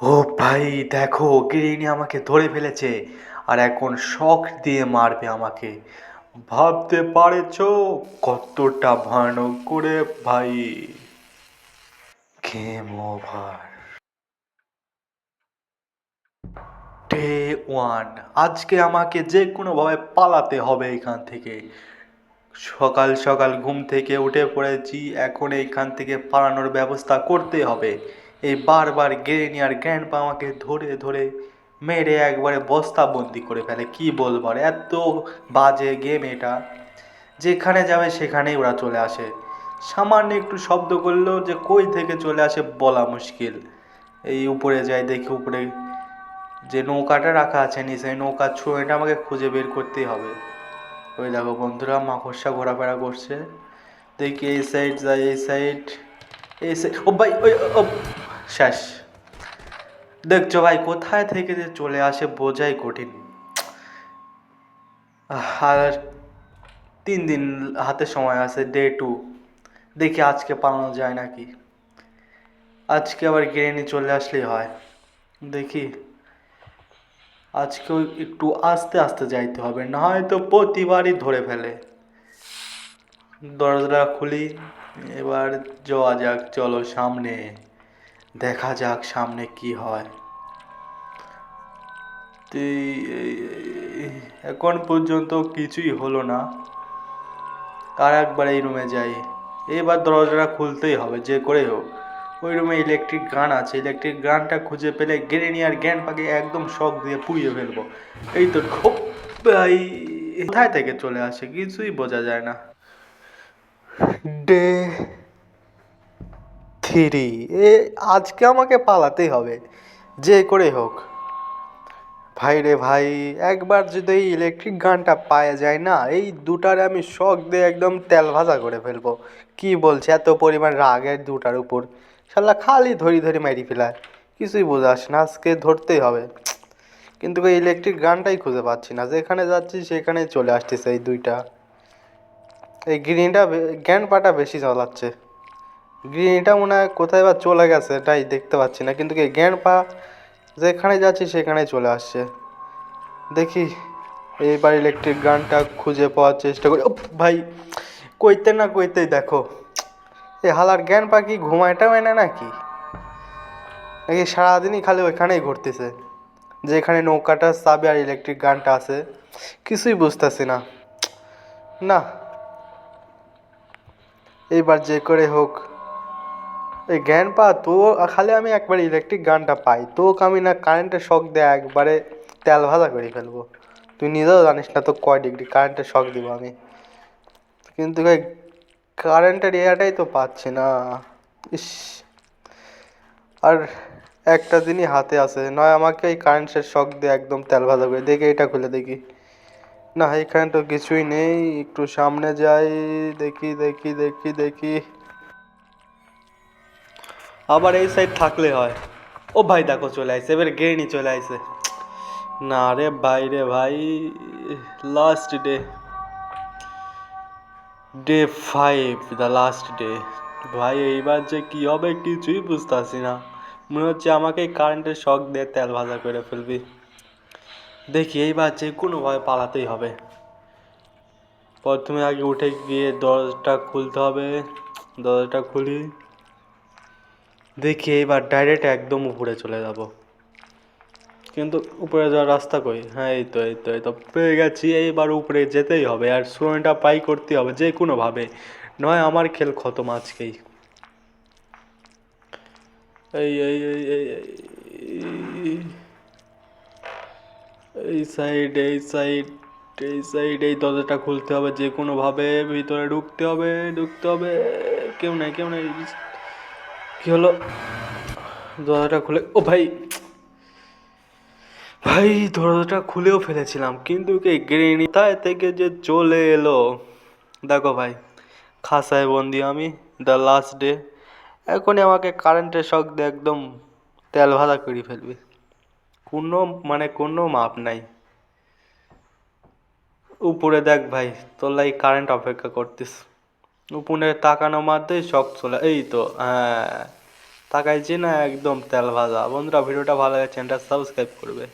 ও ভাই, দেখো গিরিনি আমাকে ধরে ফেলেছে আর এখন শখ দিয়ে মারবে আমাকে। ভাবতে পারেছো কতটা ভয়ানক করে ভাই? Game over. ডে ওয়ান, আজকে আমাকে যে কোনোভাবে পালাতে হবে এখান থেকে। সকাল সকাল ঘুম থেকে উঠে পড়েছি, এখন এইখান থেকে পালানোর ব্যবস্থা করতে হবে। এই বারবার গেরেনি আর গ্র্যান্ডপা আমাকে ধরে ধরে মেরে একবারে বস্তাবন্দি করে ফেলে। কি বলব এত বাজে গেম এটা। যেখানে যাবে সেখানেই ওরা চলে আসে। সামান্য একটু শব্দ করলেও যে কই থেকে চলে আসে বলা মুশকিল। এই উপরে যাই দেখি উপরে যে নৌকাটা রাখা আছে নিচে এই নৌকার ছোঁয়াটা আমাকে খুঁজে বের করতেই হবে। ওই দেখো বন্ধুরা, মাকড়সা ঘোরাফেরা করছে। দেখি এই সাইড যাই, এই সাইড এই সাইড ও ভাই, ওই শেষ। দেখছ ভাই, কোথায় থেকে যে চলে আসে বোঝাই কঠিন। আর তিন দিন হাতে সময় আছে ডে টু দেখি আজকে পালানো যায় নাকি। আজকে আবার গেড়ে চলে আসলেই হয়। দেখি, আজকেও একটু আস্তে আস্তে যাইতে হবে না হয়তো প্রতিবারই ধরে ফেলে। দরজাটা খুলি, এবার যাওয়া যাক, চলো সামনে। দেখা যাক সামনে কি হয়। এখন পর্যন্ত কিছুই হলো না। আর একবার এই রুমে যাই। এবার দরজাটা খুলতেই হবে, যে করে হোক। ওই রুমে ইলেকট্রিক গান আছে। ইলেকট্রিক গানটা খুঁজে পেলে গেড়ে নিয়ে আর জ্ঞান পাকে একদম শখ দিয়ে পুড়িয়ে ফেলব। এই তো খুব কোথায় থেকে চলে আসে? কিছুই বোঝা যায় না। ডে থ্রি এ, আজকে আমাকে পালাতেই হবে। যে করে হোক। ভাই রে ভাই, একবার যদি এই ইলেকট্রিক গানটা পাওয়া যায় না, এই দুটারে আমি শখ দিয়ে একদম তেল ভাজা করে ফেলব। কি বলছে এত পরিমাণ রাগের দুটার উপর? শালা খালি ধরি ধরি মারি ফেলায়। কিছুই বোঝাস না, আজকে ধরতেই হবে। কিন্তু ওই ইলেকট্রিক গানটাই খুঁজে পাচ্ছি না। যেখানে যাচ্ছি সেখানে চলে আসতেছে এই দুইটা। এই গ্রিনটা জ্ঞান পাটা বেশি চালাচ্ছে গ্রিনটা মনে হয় কোথায় বা চলে গেছে, এটাই দেখতে পাচ্ছি না। কিন্তু এই জ্ঞান পা যেখানে যাচ্ছি সেখানে চলে আসছে। দেখি, এইবার ইলেকট্রিক গানটা খুঁজে পাওয়ার চেষ্টা করি। ভাই, কইতে না কইতেই দেখো। এ হালার জ্ঞান পাখি ঘুমায়টা হয় না নাকি? নাকি সারাদিনই খালি ওইখানেই ঘুরতেছে, যেখানে নৌকাটা চাবি আর ইলেকট্রিক গানটা আছে। কিছুই বুঝতেছি না। না, এইবার যে করে হোক এই জ্ঞান পা, তো খালি আমি একবার ইলেকট্রিক গানটা পাই। তোকে আমি না কারেন্টের শক দেয় একবারে তেল ভাজা করে ফেলব। তুই নিজেও জানিস না তো কয় ডিগ্রি কারেন্টের শক দিব আমি। কিন্তু ভাই কারেন্টের এয়াটাই তো পাচ্ছি না। ইস। আর একটা দিনই হাতে আছে, নয় আমাকে এই কারেন্টের শক দিয়ে একদম তেল ভাজা করে, দেখি এটা খুলে দেখি। না, এখানে তো কিছুই নেই, একটু সামনে যাই, দেখি দেখি দেখি দেখি। আবার এই সাইড থাকলে হয়। ও ভাই দেখো চলে আসছে এবার গেড়ি চলে আসছে না রে ভাই রে ভাই last day day five the last day ভাই, এইবার যে কি হবে কিছুই বুঝতেছি না। মনে হচ্ছে আমাকে কারেন্টের শক দিয়ে তেল ভাজা করে ফেলবি। দেখি, এইবার যে কোনোভাবে পালাতেই হবে। প্রথমে আগে উঠে গিয়ে দরজাটা খুলতে হবে। দরজাটা খুলি। দেখি এবার ডাইরেক্ট একদম উপরে চলে যাব। কিন্তু উপরে যাওয়ার রাস্তা কই? হ্যাঁ এই তো এই তো এই তো, পেয়ে গেছি। এইবার উপরে যেতেই হবে আর সুরনটা পাই করতে হবে যে কোনোভাবে নয়, আমার খেল খতম আজকেই। এই এই এই এই সাইড এই সাইড এই সাইড এই দরজাটা খুলতে হবে যে কোনোভাবে ভিতরে ঢুকতে হবে ঢুকতে হবে। কেউ নাই কেউ নাই। কি হলো? দরজাটা খুলে ও ভাই। ভাই, দরজাটা খুলেও ফেলেছিলাম, কিন্তু কে গ্রেনি তাই থেকে যে চলে এলো? দেখো ভাই, খাসায় বন্দি আমি দ্য লাস্ট ডে এখনই আমাকে কারেন্টের শখ দিয়ে একদম তেল ভাজা করে ফেলবে। কোনো মানে কোনো মাপ নাই। উপরে দেখ ভাই, তোর লাই কারেন্ট অপেক্ষা করতিস উপরে তাকানো মাত্রই শখ চলে, এই তো হ্যাঁ তাকাইছি না, একদম তেল ভাজা। বন্ধুরা, ভিডিওটা ভালো লাগে চ্যানেলটা সাবস্ক্রাইব করবে।